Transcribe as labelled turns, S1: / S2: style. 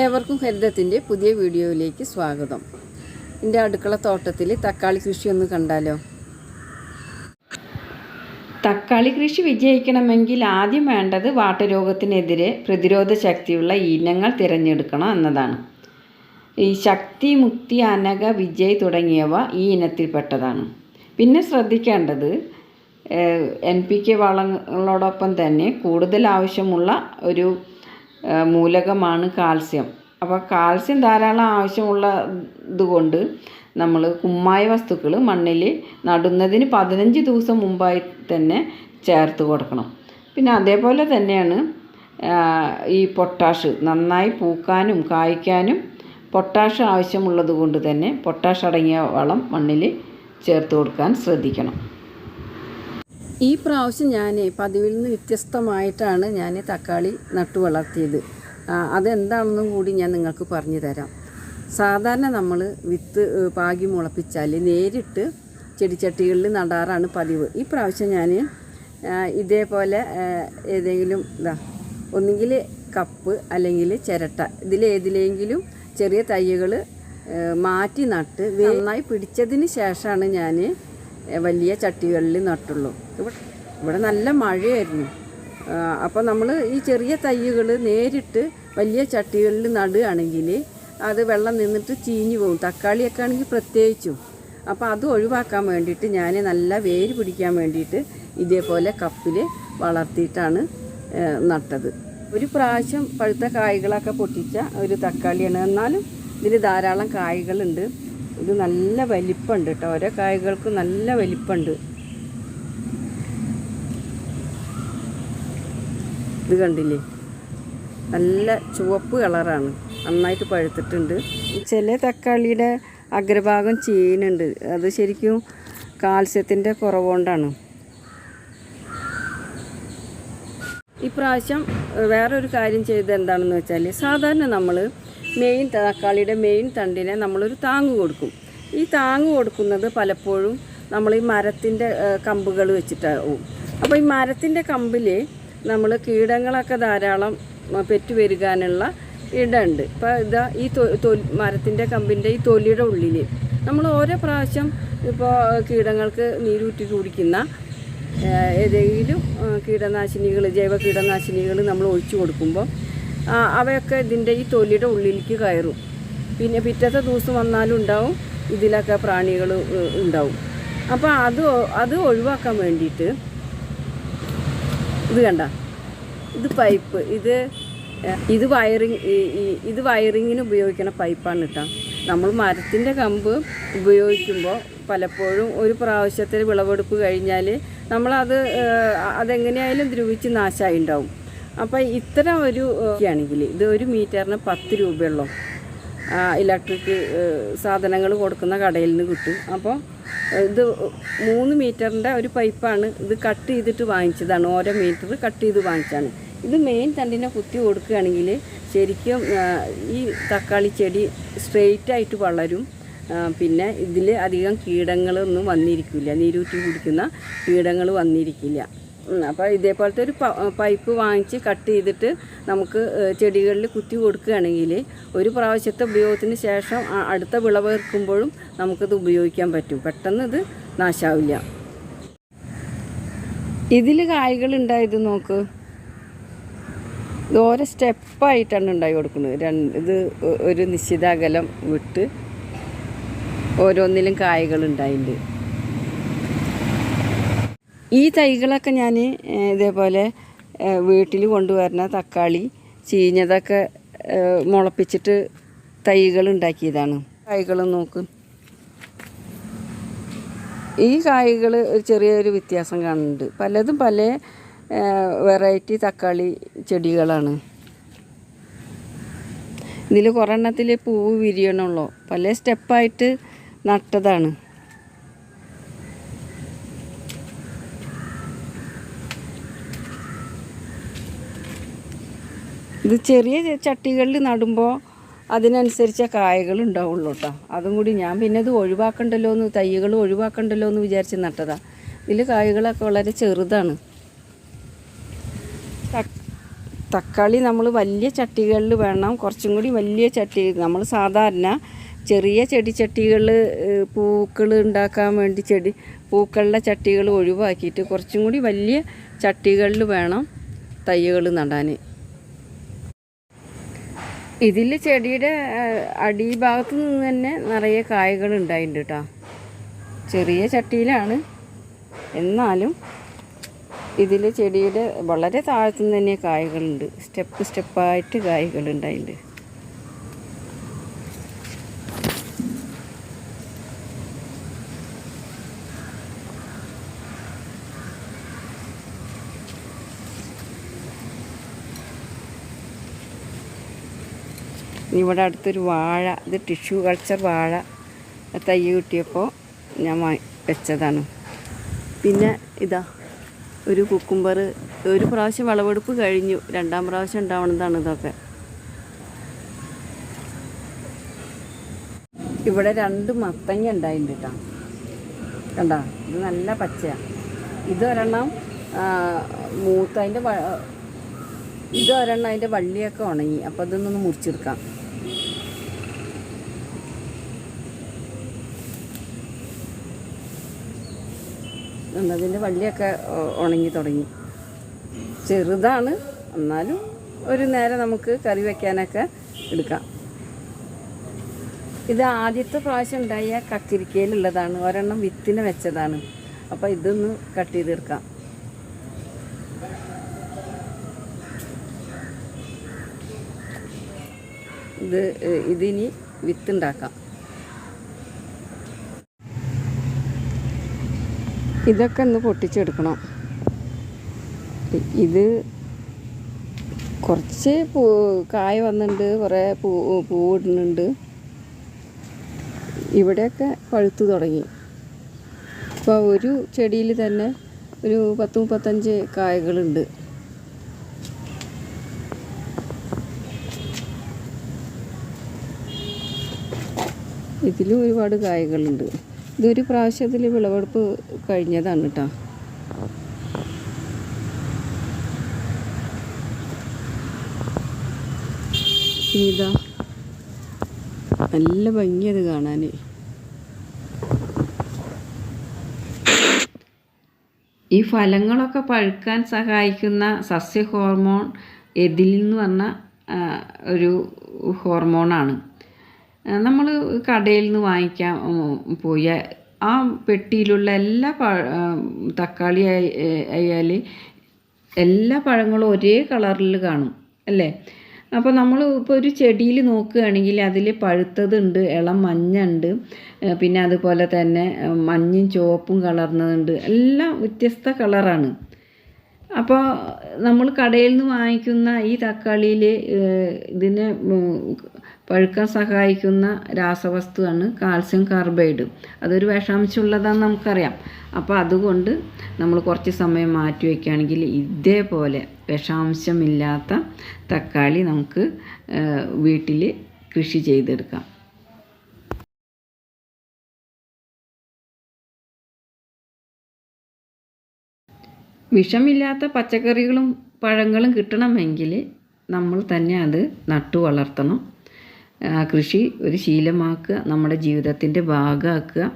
S1: ഏവർക്കും ഹരിതത്തിന്റെ പുതിയ വീഡിയോയിലേക്ക് സ്വാഗതം. എന്റെ അടുക്കള തോട്ടത്തിൽ തക്കാളി കൃഷി ഒന്ന് കണ്ടാലോ? തക്കാളി കൃഷി വിജയിക്കണമെങ്കിൽ ആദ്യം വേണ്ടത് വാട്ടരോഗത്തിനെതിരെ പ്രതിരോധ ശക്തിയുള്ള ഇനങ്ങൾ തിരഞ്ഞെടുക്കണം എന്നതാണ്. ഈ ശക്തി മുക്തി അനക വിജയ് തുടങ്ങിയവ ഈ ഇനത്തിൽപ്പെട്ടതാണ് പിന്നെ ശ്രദ്ധിക്കേണ്ടത് എൻ പി കെ വളങ്ങളോടൊപ്പം തന്നെ കൂടുതൽ ആവശ്യമുള്ള ഒരു മൂലകമാണ് കാൽസ്യം. അപ്പോൾ കാൽസ്യം ധാരാളം ആവശ്യമുള്ള ഇതുകൊണ്ട് നമ്മൾ കുമ്മായ വസ്തുക്കൾ മണ്ണിൽ നടുന്നതിന് പതിനഞ്ച് ദിവസം മുമ്പായി തന്നെ ചേർത്ത് കൊടുക്കണം. പിന്നെ അതേപോലെ തന്നെയാണ് ഈ പൊട്ടാഷ് നന്നായി പൂക്കാനും കായ്ക്കാനും പൊട്ടാഷ് ആവശ്യമുള്ളത് കൊണ്ട് തന്നെ പൊട്ടാഷ് അടങ്ങിയ വളം മണ്ണിൽ ചേർത്ത് കൊടുക്കാൻ ശ്രദ്ധിക്കണം. ഈ പ്രാവശ്യം ഞാൻ പതിവിൽ നിന്ന് വ്യത്യസ്തമായിട്ടാണ് ഞാൻ തക്കാളി നട്ടു വളർത്തിയത്. അതെന്താണെന്നും കൂടി ഞാൻ നിങ്ങൾക്ക് പറഞ്ഞു തരാം. സാധാരണ നമ്മൾ വിത്ത് പാകി മുളപ്പിച്ചാൽ നേരിട്ട് ചെടിച്ചട്ടികളിൽ നടാറാണ് പതിവ്. ഈ പ്രാവശ്യം ഞാൻ ഇതേപോലെ ഏതെങ്കിലും ഇതാ ഒന്നുകിൽ കപ്പ് അല്ലെങ്കിൽ ചിരട്ട ഇതിലേതിലെങ്കിലും ചെറിയ തൈകൾ മാറ്റി നട്ട് നന്നായി പിടിച്ചതിന് ശേഷമാണ് ഞാൻ വലിയ ചട്ടികളിൽ നട്ടുള്ളൂ. ഇവിടെ നല്ല മഴയായിരുന്നു. അപ്പോൾ നമ്മൾ ഈ ചെറിയ തൈകൾ നേരിട്ട് വലിയ ചട്ടികളിൽ നടുകയാണെങ്കിൽ അത് വെള്ളം നിന്നിട്ട് ചീഞ്ഞു പോകും. തക്കാളിയൊക്കെ ആണെങ്കിൽ പ്രത്യേകിച്ചും. അപ്പോൾ അത് ഒഴിവാക്കാൻ വേണ്ടിയിട്ട് ഞാൻ നല്ല വേര് പിടിക്കാൻ വേണ്ടിയിട്ട് ഇതേപോലെ കപ്പിൽ വളർത്തിയിട്ടാണ് നട്ടത്. ഒരു പ്രാവശ്യം പഴുത്ത കായ്കളൊക്കെ പൊട്ടിച്ച ഒരു തക്കാളിയാണ്. എന്നാലും ഇതിൽ ധാരാളം കായ്കളുണ്ട്. ഇത് നല്ല വലിപ്പമുണ്ട് കേട്ടോ. ഓരോ കായകൾക്ക് നല്ല വലിപ്പമുണ്ട്. ഇത് കണ്ടില്ലേ? നല്ല ചുവപ്പ് കളറാണ്. നന്നായിട്ട് പഴുത്തിട്ടുണ്ട്. ചില തക്കാളിയുടെ അഗ്രഭാഗം ചീനുണ്ട് അത് ശരിക്കും കാൽസ്യത്തിന്റെ കുറവുകൊണ്ടാണ്. ഇപ്രാവശ്യം വേറൊരു കാര്യം ചെയ്തത് എന്താണെന്ന് വെച്ചാൽ സാധാരണ നമ്മൾ മെയിൻ തക്കാളിയുടെ മെയിൻ തണ്ടിനെ നമ്മളൊരു താങ്ങ് കൊടുക്കും. ഈ താങ്ങ് കൊടുക്കുന്നത് പലപ്പോഴും നമ്മൾ ഈ മരത്തിന്റെ കമ്പുകൾ വെച്ചിട്ടാവും. അപ്പോൾ ഈ മരത്തിന്റെ കമ്പിൽ നമ്മൾ കീടങ്ങളൊക്കെ ധാരാളം പെറ്റു പെറ്റുവരുകാനുള്ള ഇടമുണ്ട് ഇപ്പോൾ ഇതാ ഈ തൊലി മരത്തിന്റെ കമ്പിന്റെ ഈ തൊലിയുടെ ഉള്ളിൽ നമ്മൾ ഓരോ പ്രാവശ്യം ഇപ്പോൾ കീടങ്ങൾക്ക് നീരൂറ്റി കുടിക്കുന്ന ഏതെങ്കിലും കീടനാശിനികൾ ജൈവ കീടനാശിനികൾ നമ്മൾ ഒഴിച്ചു കൊടുക്കുമ്പോൾ അവയൊക്കെ ഇതിന്റെ ഈ തൊലിയുടെ ഉള്ളിലേക്ക് കയറും. പിന്നെ പിറ്റത്തെ ദിവസം വന്നാലും ഉണ്ടാവും ഇതിലൊക്കെ പ്രാണികൾ ഉണ്ടാവും. അപ്പോൾ അത് അത് ഒഴിവാക്കാൻ വേണ്ടിയിട്ട് ഇത് കണ്ട? ഇത് പൈപ്പ്. ഇത് ഇത് വയറിങ് ഇത് വയറിങ്ങിന് ഉപയോഗിക്കുന്ന പൈപ്പാണ് കേട്ടോ. നമ്മൾ മരത്തിന്റെ കമ്പ് ഉപയോഗിക്കുമ്പോൾ പലപ്പോഴും ഒരു പ്രാവശ്യത്തിൽ വിളവെടുപ്പ് കഴിഞ്ഞാൽ നമ്മളത് അതെങ്ങനെയായാലും ദ്രവിച്ച് നാശമായി ഉണ്ടാവും അപ്പോൾ ഇത്തരം ഒരു ആണെങ്കിൽ ഇത് ഒരു മീറ്ററിന് പത്ത് രൂപയുള്ളൂ. ഇലക്ട്രിക് സാധനങ്ങൾ കൊടുക്കുന്ന കടയിൽ നിന്ന് കിട്ടും. അപ്പോൾ ഇത് മൂന്ന് മീറ്ററിന്റെ ഒരു പൈപ്പാണ് ഇത് കട്ട് ചെയ്തിട്ട് വാങ്ങിച്ചതാണ്. ഓരോ മീറ്റർ കട്ട് ചെയ്ത് വാങ്ങിച്ചാണ് ഇത് മെയിൻ തണ്ടിനെ കുത്തി കൊടുക്കുകയാണെങ്കിൽ ശരിക്കും ഈ തക്കാളി ചെടി സ്ട്രെയിറ്റ് ആയിട്ട് വളരും. പിന്നെ ഇതിൽ അധികം കീടങ്ങളൊന്നും വന്നിരിക്കില്ല നീരൂറ്റി കുടിക്കുന്ന കീടങ്ങൾ വന്നിരിക്കില്ല. അപ്പോൾ ഇതേപോലത്തെ ഒരു പൈപ്പ് വാങ്ങിച്ച് കട്ട് ചെയ്തിട്ട് നമുക്ക് ചെടികളിൽ കുത്തി കൊടുക്കുകയാണെങ്കിൽ ഒരു പ്രാവശ്യത്തെ ഉപയോഗത്തിന് ശേഷം അടുത്ത അടുത്ത വിളവെടുക്കുമ്പോഴും നമുക്കത് ഉപയോഗിക്കാൻ പറ്റും. പെട്ടെന്ന് ഇത് നാശാവില്ല. ഇതിൽ കായ്കൾ ഉണ്ടായത് നോക്ക്. ഇത് ഓരോ സ്റ്റെപ്പായിട്ടാണ് ഉണ്ടായി കൊടുക്കുന്നത്. രണ്ട് ഇത് ഒരു നിശ്ചിത അകലം വിട്ട് ഓരോന്നിലും കായകൾ ഉണ്ടായിട്ട് ഈ തൈകളൊക്കെ ഞാൻ ഇതേപോലെ വീട്ടിൽ കൊണ്ടുവരുന്ന തക്കാളി ചീഞ്ഞതൊക്കെ മുളപ്പിച്ചിട്ട് തൈകൾ ഉണ്ടാക്കിയതാണ്. കായ്കൾ നോക്ക്. ഈ കായ്കൾ ഒരു ചെറിയൊരു വ്യത്യാസം കാണുന്നുണ്ട്. പലതും പല വെറൈറ്റി തക്കാളി ചെടികളാണ്. ഇതിൽ കുറെണ്ണത്തിൽ പൂവ് വിരിയണുള്ളൂ. പല സ്റ്റെപ്പായിട്ട് നട്ടതാണ്. ഇത് ചെറിയ ചട്ടികളിൽ നടുമ്പോൾ അതിനനുസരിച്ച കായകൾ ഉണ്ടാവുള്ളൂ കേട്ടോ അതും കൂടി ഞാൻ പിന്നെ ഇത് ഒഴിവാക്കണ്ടല്ലോ എന്ന് തൈകൾ ഒഴിവാക്കണ്ടല്ലോ എന്ന് വിചാരിച്ച് നട്ടതാണ് ഇതിൽ കായകളൊക്കെ വളരെ ചെറുതാണ്. തക്കാളി നമ്മൾ വലിയ ചട്ടികളിൽ വേണം. കുറച്ചും കൂടി വലിയ ചട്ടി നമ്മൾ സാധാരണ ചെറിയ ചെടിച്ചട്ടികൾ പൂക്കൾ ഉണ്ടാക്കാൻ വേണ്ടി ചെടി പൂക്കളുടെ ചട്ടികൾ ഒഴിവാക്കിയിട്ട് കുറച്ചും കൂടി വലിയ ചട്ടികളിൽ വേണം തൈകൾ നടാൻ. ഇതിൽ ചെടിയുടെ അടി അടിഭാഗത്ത് നിന്ന് തന്നെ നിറയെ കായകൾ ഉണ്ടായിട്ടുണ്ട് കേട്ടോ. ചെറിയ ചട്ടിയിലാണ്. എന്നാലും ഇതിൽ ചെടിയുടെ വളരെ താഴത്തു നിന്ന് തന്നെ കായകളുണ്ട്. സ്റ്റെപ്പ് സ്റ്റെപ്പായിട്ട് കായകൾ ഉണ്ടായിട്ടുണ്ട്. ഇവിടെ അടുത്തൊരു വാഴ ഇത് ടിഷ്യൂ കൾച്ചർ വാഴ തൈ കിട്ടിയപ്പോൾ ഞാൻ വെച്ചതാണ്. പിന്നെ ഇതാ ഒരു കുക്കുംബർ ഒരു പ്രാവശ്യം വിളവെടുപ്പ് കഴിഞ്ഞു രണ്ടാം പ്രാവശ്യം ഉണ്ടാവണതാണ് ഇതൊക്കെ. ഇവിടെ രണ്ട് മത്തങ്ങ ഉണ്ടായിട്ടുണ്ട് കേട്ടോ. കണ്ടോ ഇത് നല്ല പച്ചയാണ് ഇതൊരെണ്ണം ഒരെണ്ണം മൂത്ത് അതിന്റെ ഇതൊരെണ്ണം അതിന്റെ വള്ളിയൊക്കെ ഉണങ്ങി അപ്പോൾ അതൊന്നൊന്ന് മുറിച്ചെടുക്കാം. അതിന്റെ വള്ളിയൊക്കെ ഉണങ്ങി തുടങ്ങി. ചെറുതാണ്. എന്നാലും ഒരു നേരം നമുക്ക് കറി വയ്ക്കാനൊക്കെ എടുക്കാം. ഇത് ആദ്യത്തെ പ്രാവശ്യം ഉണ്ടായ കക്കിരിക്കയിലുള്ളതാണ് ഒരെണ്ണം വിത്തിന് വെച്ചതാണ്. അപ്പോൾ ഇതൊന്ന് കട്ട് ചെയ്തെടുക്കാം ഇത് ഇതിനി വിത്തുണ്ടാക്കാം ഇതൊക്കെ ഒന്ന് പൊട്ടിച്ചെടുക്കണം. ഇത് കുറച്ച് പൂ കായ വന്നിട്ടുണ്ട് കുറേ പൂ പൂവിടുന്നുണ്ട് ഇവിടെയൊക്കെ പഴുത്ത് തുടങ്ങി. ഇപ്പോൾ ഒരു ചെടിയിൽ തന്നെ ഒരു പത്ത് മുപ്പത്തഞ്ച് കായകളുണ്ട്. ഇതിലും ഒരുപാട് കായകളുണ്ട്. ഇതൊരു പ്രാവശ്യത്തിൽ വിളവെടുപ്പ് കഴിഞ്ഞതാണ് കേട്ടോ ഇതാ. നല്ല ഭംഗിയത് കാണാൻ ഈ ഫലങ്ങളൊക്കെ പഴുക്കാൻ സഹായിക്കുന്ന സസ്യ ഹോർമോൺ എതിൽ എന്ന് പറഞ്ഞ ഒരു ഹോർമോണാണ്. നമ്മൾ കടയിൽ നിന്ന് വാങ്ങിക്കാൻ പോയി. ആ പെട്ടിയിലുള്ള എല്ലാ ആ, തക്കാളി ആയാൽ എല്ലാ പഴങ്ങളും ഒരേ കളറിൽ കാണും അല്ലേ? അപ്പോൾ നമ്മൾ ഇപ്പോൾ ഒരു ചെടിയിൽ നോക്കുകയാണെങ്കിൽ അതിൽ പഴുത്തതുണ്ട് ഇളം മഞ്ഞുണ്ട് പിന്നെ അതുപോലെ തന്നെ മഞ്ഞും ചുവപ്പും കളർന്നതുണ്ട് എല്ലാം വ്യത്യസ്ത കളറാണ്. അപ്പോൾ നമ്മൾ കടയിൽ നിന്ന് വാങ്ങിക്കുന്ന ഈ തക്കാളിയിൽ ഇതിനെ പഴുക്കാൻ സഹായിക്കുന്ന രാസവസ്തുവാണ് കാൽസ്യം കാർബൈഡ്. അതൊരു വിഷാംശമുള്ളതാണെന്ന് നമുക്കറിയാം. അപ്പോൾ അതുകൊണ്ട് നമ്മൾ കുറച്ച് സമയം മാറ്റി വയ്ക്കുകയാണെങ്കിൽ ഇതേപോലെ വിഷാംശമില്ലാത്ത തക്കാളി നമുക്ക് വീട്ടിൽ കൃഷി ചെയ്തെടുക്കാം. വിഷമില്ലാത്ത പച്ചക്കറികളും പഴങ്ങളും കിട്ടണമെങ്കിൽ നമ്മൾ തന്നെ അത് നട്ടു വളർത്തണം. കൃഷി ഒരു ശീലമാക്കുക നമ്മുടെ ജീവിതത്തിന്റെ ഭാഗമാക്കുക.